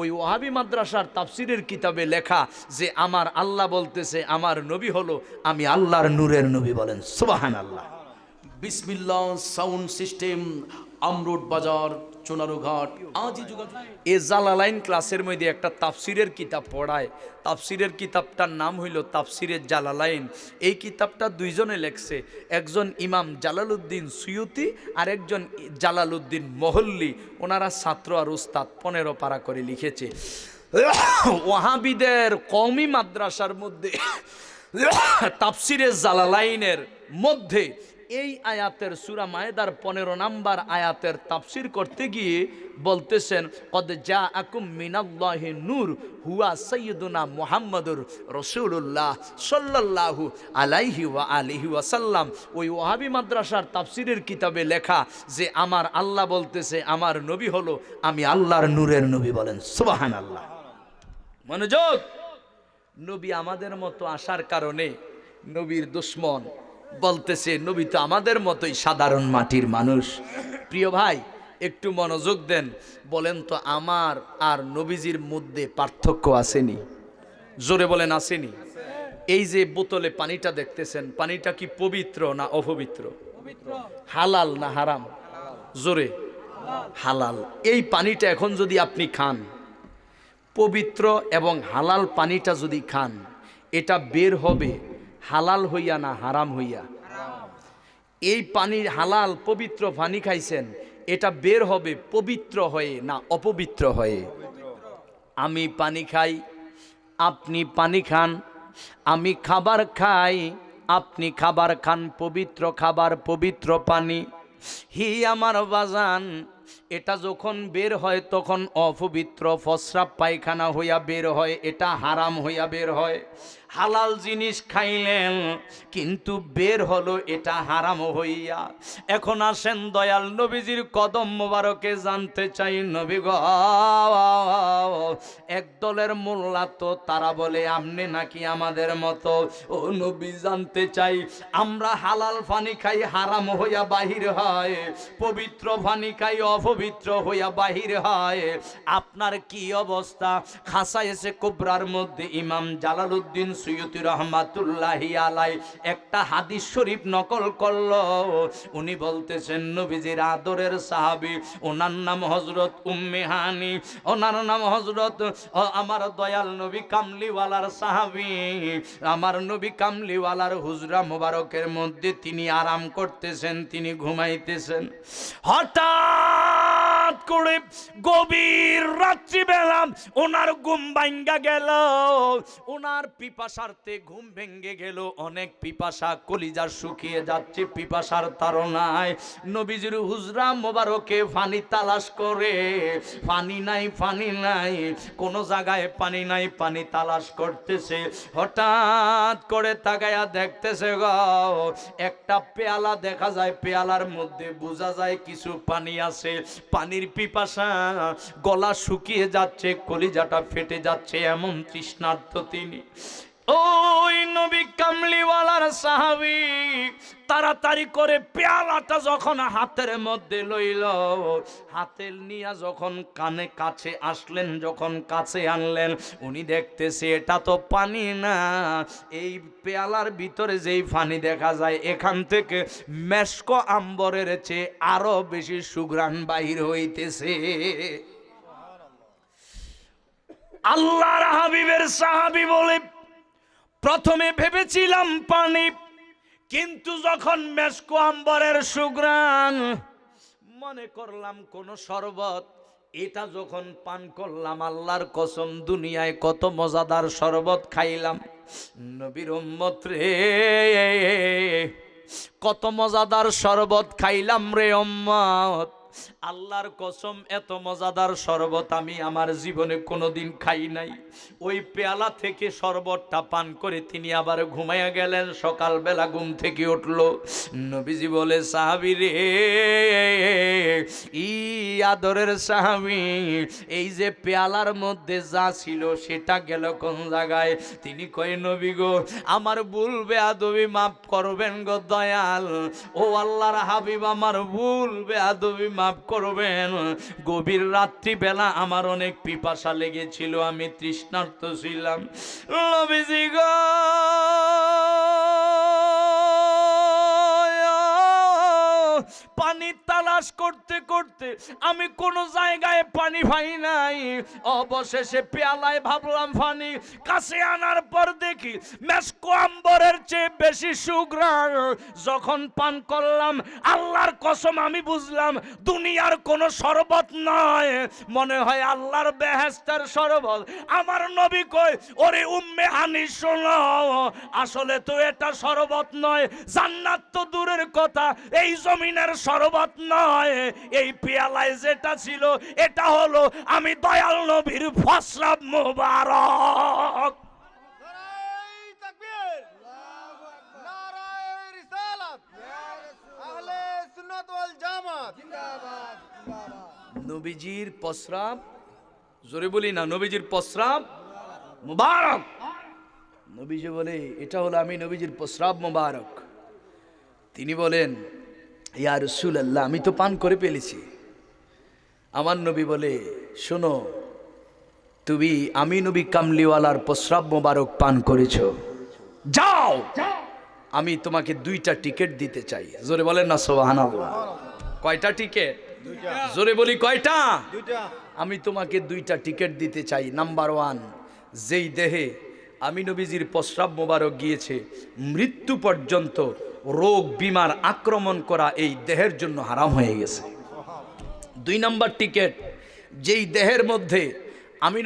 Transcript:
ওই ওহাবি মাদ্রাসার তাফসিরের কিতাবে লেখা যে আমার আল্লাহ বলতেছে, আমার নবী হলো, আমি আল্লাহর নূরের নবী বলেন। সুবাহান আল্লাহ বিসমিল্লা সাউন্ড সিস্টেম আমরুট বাজার চুনারুঘাট আজই যোগাযোগ এ জালালাইন ক্লাসের মধ্যে একটা তাফসিরের কিতাব পড়ায়। তাফসিরের কিতাবটার নাম হইল তাফসিরের জালালাইন। এই কিতাবটা দুইজনে লেখছে। একজন ইমাম জালালউদ্দিন সুয়ুতি আর একজন জালালউদ্দিন মহল্লি। ওনারা ছাত্র আর উস্তাদ পনেরো পারা করে লিখেছে। ওয়াহাবিদের কওমি মাদ্রাসার মধ্যে তাফসিরের জালালাইনের মধ্যে এই আয়াতের সুরা মায়েদার পনেরো নাম্বার আয়াতের তাফসির করতে গিয়ে বলতেছেন, কদ যা আকুম মিনাল্লাহি নূর, হুয়া সৈয়দুনা মুহাম্মদুর রসুল্লাহ সাল্লাল্লাহু আলাইহি ওয়া আলিহি ওয়াসাল্লাম ওই ওহাবি মাদ্রাসার তাফসিরের কিতাবে লেখা যে, আমার আল্লাহ বলতেছে, আমার নবী হলো, আমি আল্লাহর নূরের নবী বলেন। সুবাহান আল্লাহ মনোযোগ! নবী আমাদের মতো আসার কারণে নবীর দুশ্মন বলতেছে, নবী তো আমাদের মতোই সাধারণ মাটির মানুষ। প্রিয় ভাই, একটু মনোযোগ দেন। বলেন তো, আমার আর নবীজির মধ্যে পার্থক্য আসেনি? জোরে বলেন, আসেনি? এই যে বোতলে পানিটা দেখতেছেন, পানিটা কি পবিত্র না অপবিত্র? হালাল না হারাম? জোরে। হালাল। এই পানিটা এখন যদি আপনি খান, পবিত্র এবং হালাল পানিটা যদি খান, এটা বের হবে হালাল হইয়া না হারাম হইয়া? এই পানির হালাল পবিত্র পানি খাইছেন, এটা বের হবে পবিত্র হয়ে না অপবিত্র হয়ে? আমি পানি খাই, আপনি পানি খান। আমি খাবার খাই, আপনি খাবার খান, পবিত্র খাবার, পবিত্র পানি। হি আমার বাজান এটা যখন বের হয় তখন অপবিত্র ফসরাপ পায়খানা হইয়া বের হয়, এটা হারাম হইয়া বের হয়। হালাল জিনিস খাইলেন, কিন্তু বের হলো, এটা হারাম হইয়া। এখন আসেন দয়াল নবীজির কদম মোবারকে জানতে চাই, নবী এক দলের মোল্লা তো, তারা বলে, আমনে নাকি আমাদের মতো? ও নবী জানতে চাই, আমরা হালাল পানি খাই, হারাম হইয়া বাহির হয়। পবিত্র পানি খাই অপবিত্র হইয়া বাহির হয়। আপনার কি অবস্থা? খাসা এসে কোবরার মধ্যে ইমাম জালালউদ্দিন সৈয়দ রহমাতুল্লাহি আলাই একটা হাদিস শরীফ নকল করল। উনি বলতেছেন, নবীজির আদরের সাহাবি, ওনার নাম হজরত উম্মে হানি, ওনার নাম হজরত আমার দয়াল নবী কামলিওয়ালার সাহাবী। আমার নবী কামলিওয়ালার হুজরা মোবারকের মধ্যে তিনি আরাম করতেছেন, তিনি ঘুমাইতেছেন। হঠাৎ করে গভীর রাত্রিবেলা ওনার ঘুম ভাঙ্গা গেল। ওনার পিপাসার্থে ঘুম ভেঙ্গে গেল। অনেক পিপাসা কলিজা শুকিয়ে যাচ্ছে, পিপাসার তারনায় নবীজির হুজরা মোবারকে পানি তালাশ করে পানি নাই পানি নাই, কোন জায়গায় পানি নাই, পানি তালাশ করতেছে। হঠাৎ করে তাকায়া দেখতেছে গ, একটা পেয়ালা দেখা যায়, পেয়ালার মধ্যে বোঝা যায় কিছু পানি আছে, পানির পিপাসা গলা শুকিয়ে যাচ্ছে কলিজাটা ফেটে যাচ্ছে এমন তৃষ্ণার্থ তিনি। ওই নবী কামলিওয়ালার সাহাবি তাড়াতাড়ি করে পেয়ালাটা যখন হাতের মধ্যে লইল, হাতের নিয়া যখন কানে কাছে আসলেন, যখন কাছে আনলেন, উনি দেখতেছে এটা তো পানি না। এই পেয়ালার ভিতরে যেই পানি দেখা যায়, এখান থেকে মেশকো আম্বরের চেয়ে আরও বেশি সুগ্রাণ বাহির হইতেছে। আল্লাহর হাবিবের সাহাবি বলে প্রথমে ভেবেছিলাম পানি, কিন্তু যখন মেসকো আম্বরের সুগ্রাণ মনে করলাম কোন শরবত, এটা যখন পান করলাম, আল্লাহর কসম, দুনিয়ায় কত মজাদার শরবত খাইলাম। নবীর উম্মত রে, কত মজাদার শরবত খাইলাম রে উম্মত। আল্লাহর কসম, এত মজাদার শরবত আমি আমার জীবনে কোনোদিন খাই নাই। ওই পেয়ালা থেকে শরবতটা পান করে তিনি আবার ঘুমাইয়া গেলেন, সকালবেলা ঘুম থেকে উঠল। নবীজি বলে, সাহাবি রে, ই আদরের সাহাবি, এই যে পেয়ালার মধ্যে যা ছিল সেটা গেল কোন জায়গায়? তিনি কয়, নবী গো, আমার ভুল বেয়াদবি মাফ করবেন গো দয়াল। ও আল্লাহর হাবিব, আমার ভুল বেয়াদবি মাফ করবেন। গভীর রাত্রিবেলা আমার অনেক পিপাসা লেগেছিল আমি তৃষ্ণার্থ ছিলাম। লবিজি গো! তালাশ করতে করতে আমি কোন জায়গায় পানি পাই নাই। অবশেষে পেয়ালায় ভাবলাম পানি কাছে আনার পর দেখি মেসকো আম্বরের চেয়ে বেশি সুগ্রাণ যখন পান করলাম, আল্লাহর কসম আমি বুঝলাম, দুনিয়ার কোনো শরবত নয়। মনে হয় আল্লাহর বেহেস্তার শরবত। আমার নবী কয়, ওরে উম্মে হানি, শোনো। আসলে তো এটা শরবত নয়, জান্নাত তো দূরের কথা, এই জমিনের শরবত নয়। এই পেয়ালায় যেটা ছিল, এটা হলো আমি দয়াল নবীর ফসরাব মোবারক। নবীজির প্রস্রাব জোরে বলি না, নবীজির প্রস্রাব মুবারক। নবীজি বলে, এটা হলো আমি নবীজির প্রস্রাব মুবারক। তিনি বলেন ইয়া রাসূলুল্লাহ আমি তো পান করে ফেলেছি। আমার নবী বলে শোনো তুমি আমি নবী কামলিওয়ালার প্রস্রাব মোবারক পান করেছ। যাও! আমি তোমাকে দুইটা টিকিট দিতে চাই। জোরে বলেন না সোহানাল্লাহ কয়টা টিকিট? জোরে বলি কয়টা? আমি তোমাকে দুইটা টিকিট দিতে চাই। নাম্বার ওয়ান যেই দেহে আমি নবীজির প্রস্রাব মোবারক গিয়েছে, মৃত্যু পর্যন্ত রোগ, বিমার আক্রমণ করা এই দেহের জন্য হারাম হয়ে গেছে। দুই নম্বর টিকেট, যেই দেহের মধ্যে আমি